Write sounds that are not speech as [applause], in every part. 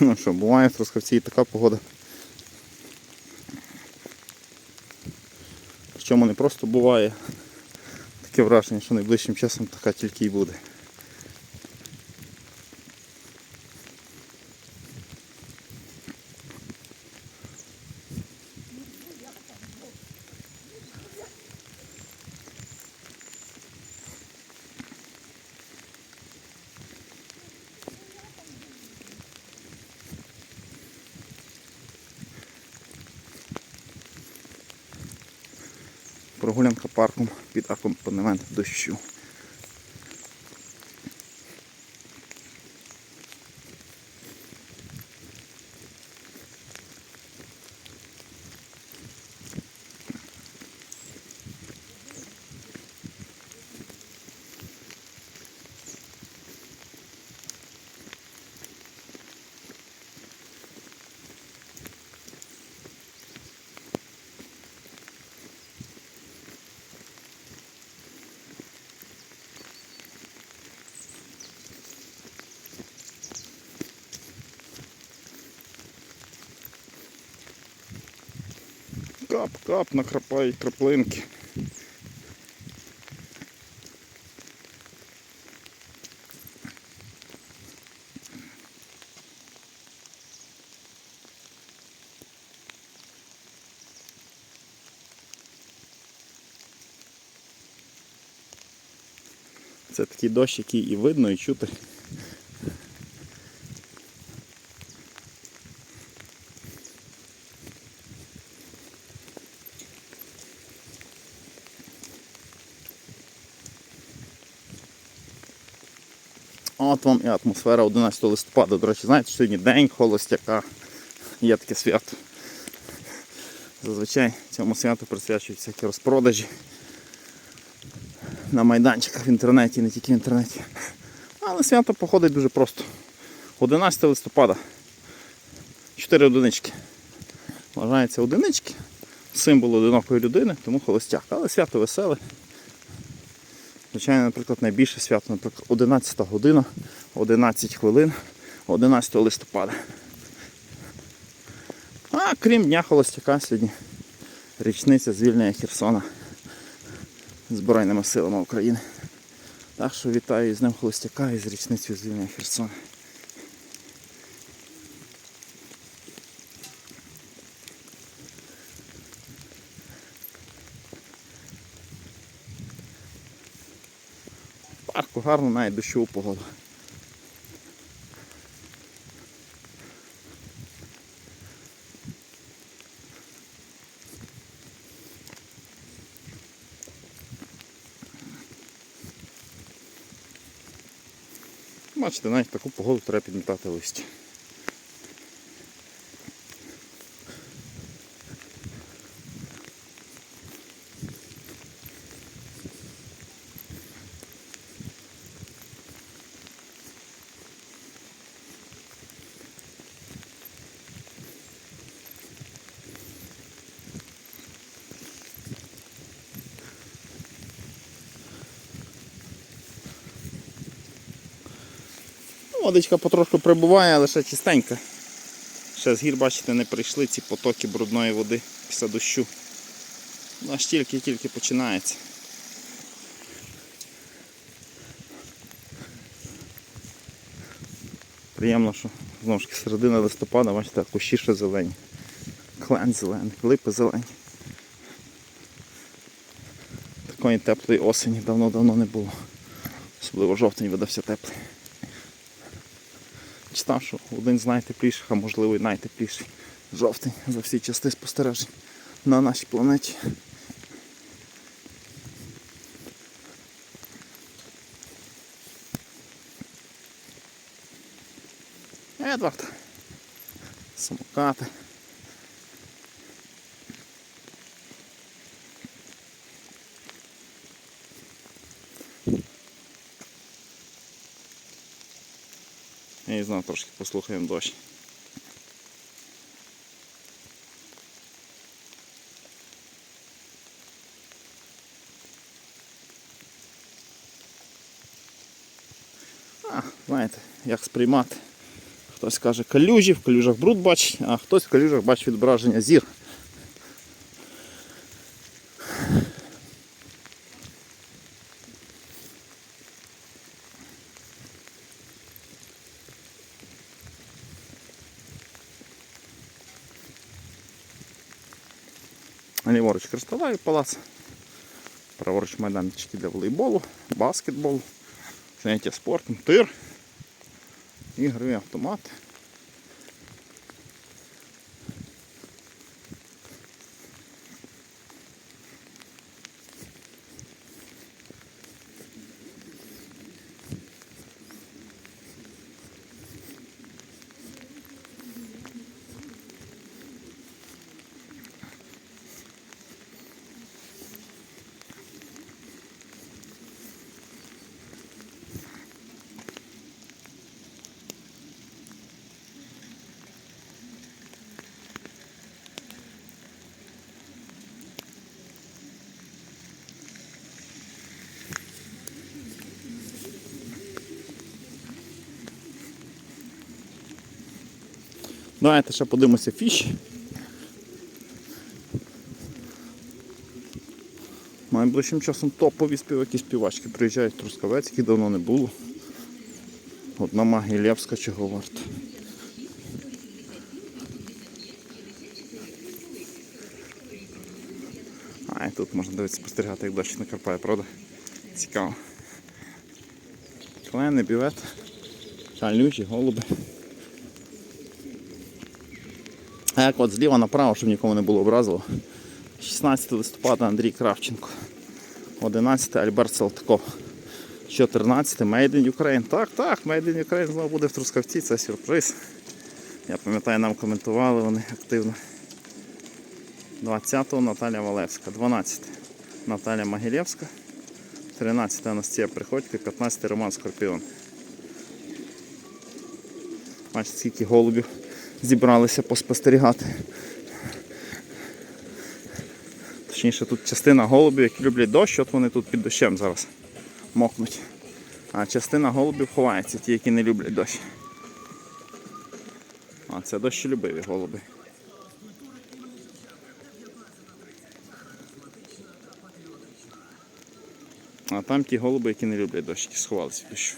Ну що, буває в Трускавці і така погода. Причому не просто буває. Таке враження, що найближчим часом така тільки і буде. Прогулянка парком під акомпанемент дощу. Кап-кап, накрапають краплинки. Це такий дощ, який і видно, і чути. От вам і атмосфера 11 листопада. До речі, знаєте, сьогодні день холостяка. Є таке свято. Зазвичай цьому святу присвячують всякі розпродажі на майданчиках в інтернеті, не тільки в інтернеті. Але свято походить дуже просто. 11 листопада. 4 одинички. Вважається одинички. Символ одинокої людини, тому холостяк. Але свято веселе. Звичайно, наприклад, найбільше свято, наприклад, 11 година, 11 хвилин, 11 листопада. А крім Дня Холостяка, сьогодні річниця звільнення Херсона Збройними силами України. Так що вітаю з Днем Холостяка і з річницею звільнення Херсона. Гарно навіть дощову погоду. Бачите, навіть таку погоду треба підмітати листя. Водичка потрошку прибуває, але ще чистенька. Ще з гір, бачите, не прийшли ці потоки брудної води після дощу. Ну, Аж тільки-тільки починається. Приємно, що знову ж середина листопада, бачите, кущі ще зелені. Клен зелений, липи зелені. Такої теплої осені давно-давно не було. Особливо жовтень видався теплий. Що один з найтепліших, а можливо і найтепліший жовтень за всі части спостережень на нашій планеті. Едвард. Самокати. І знову трошки послухаємо дощ. А, знаєте, як сприймати. Хтось каже калюжі, в калюжах бруд бачить, а хтось в калюжах бачить відображення зір. Ліворуч Кристалевий палац. Праворуч майданчики для волейболу, баскетболу, заняття спортом, тир, ігрові автомати. Давайте ще подивимося фіші. Найближчим часом топові співаки співачки приїжджають Трускавець, яких давно не було. Одна Магілєвська чого варта. А, і тут можна дивитися спостерігати, як дощ накарпає, правда? Цікаво. Клени, бівет, калючі, голуби. А як от зліва направо, щоб нікому не було образило. 16 листопада Андрій Кравченко. 11 Альберт Салтаков. 14 Made in Ukraine. Так, так, Made in Ukraine знову буде в Трускавці, це сюрприз. Я пам'ятаю, нам коментували вони активно. 20-го Наталя Валевська, 12 Наталя Могилєвська, 13 Анастасія Приходько, 15 Роман Скорпіон. Бачите, скільки голубів зібралися поспостерігати. Точніше, тут частина голубів, які люблять дощ, от вони тут під дощем зараз мокнуть. А частина голубів ховається, ті, які не люблять дощ. А це дощолюбиві голуби. А там ті голуби, які не люблять дощ, які сховалися в дощу.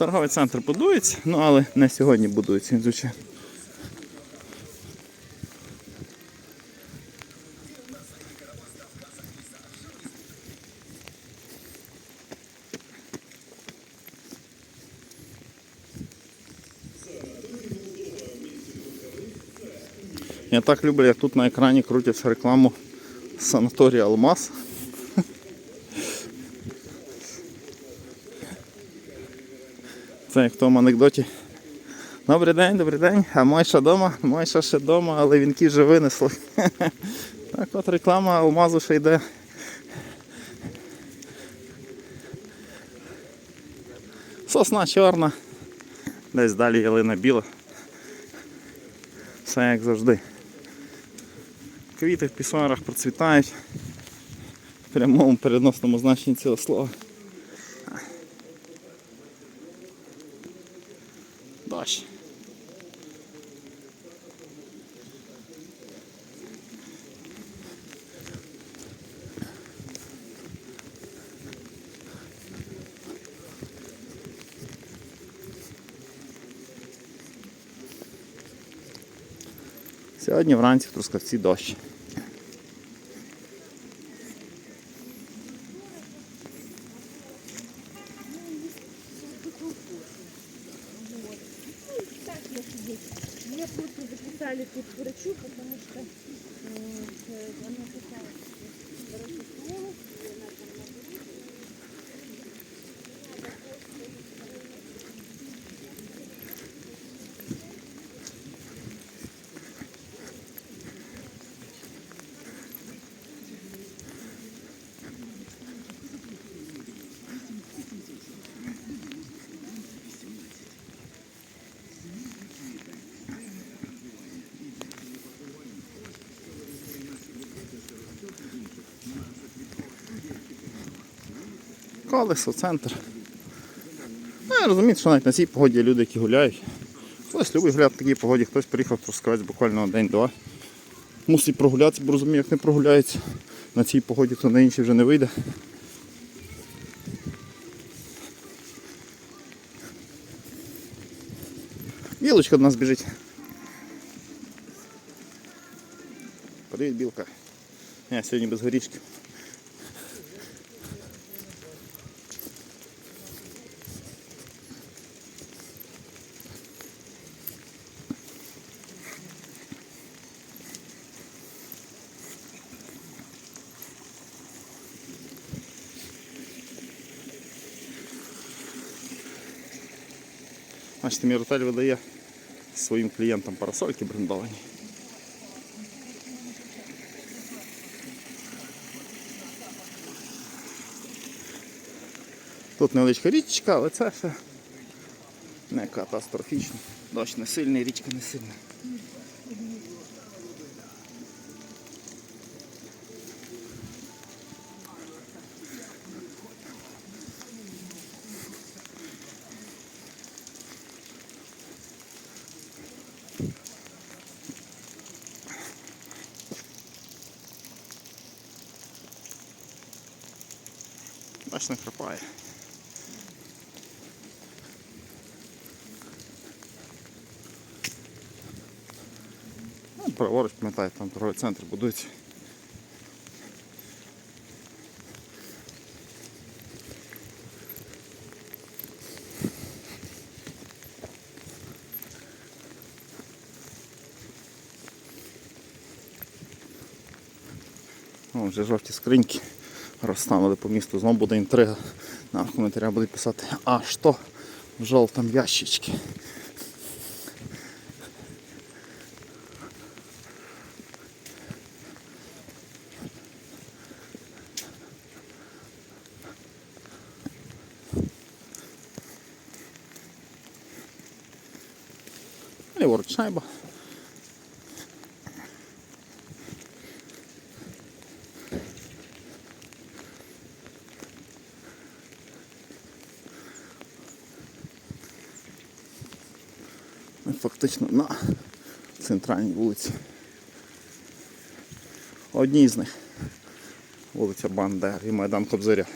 Торговий центр будується, ну але не сьогодні будується, звичайно. Я так люблю, як тут на екрані крутять рекламу санаторія Алмаз. Це як в тому анекдоті. Добрий день, добрий день. А Мойша вдома? Мойша ще вдома, але вінки вже винесли. [laughs] Так от реклама алмазу ще йде. Сосна чорна. Десь далі ялина біла. Все як завжди. Квіти в пісарах процвітають. В прямому переносному значенні цього слова. Дощ. Сьогодні вранці в Трускавці дощ. Колесо, центр. Ну, розумію, що навіть на цій погоді є люди, які гуляють. Хтось любить гуляти в такій погоді, хтось приїхав в Трускавець буквально день-два. Мусить прогулятися, бо розумію, як не прогуляється. На цій погоді, то на іншій вже не вийде. Білочка до нас біжить. Привіт, білка. Я сьогодні без горішки. Бачите, Міротель видає своїм клієнтам парасольки брендовані. Тут невеличка річка, але це все не катастрофічно. Дощ не сильний, річка не сильна. Не крапає. Ну, Праворуч, пам'ятаєте, там торговий центр будується. О, вже жовті скриньки розставили по місту. Знову буде інтрига. Нам в коментарях будуть писати, а що в жовтому ящичці. Ліворуч шайба. Ми фактично на центральній вулиці. Одній з них. Вулиця Бандер і Майдан Кобзаря.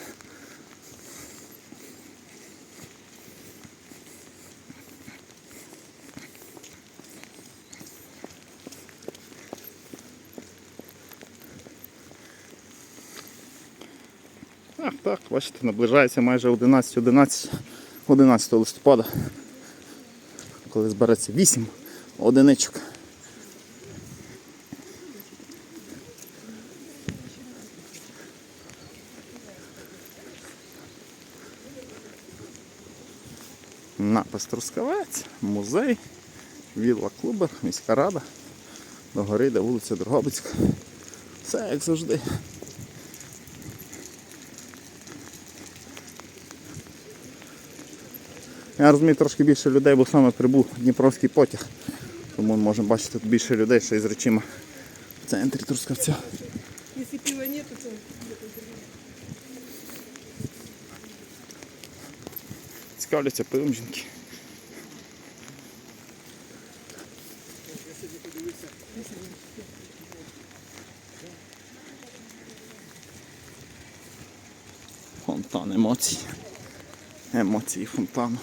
Так, так, бачите, наближається майже 11, 11, 11 листопада коли збереться 8 одиничок. Напис Трускавець, музей, вілла клубер, міська рада. Догори йде вулиця Дрогобицька. Все як завжди. Я розумію, трошки більше людей, бо саме прибув Дніпровський потяг. Тому ми можемо бачити тут більше людей, ще й з речима в центрі Трускавця. Если пива нету, то Цікавляться пивом жінки. Фонтан емоцій. Емоції фонтану.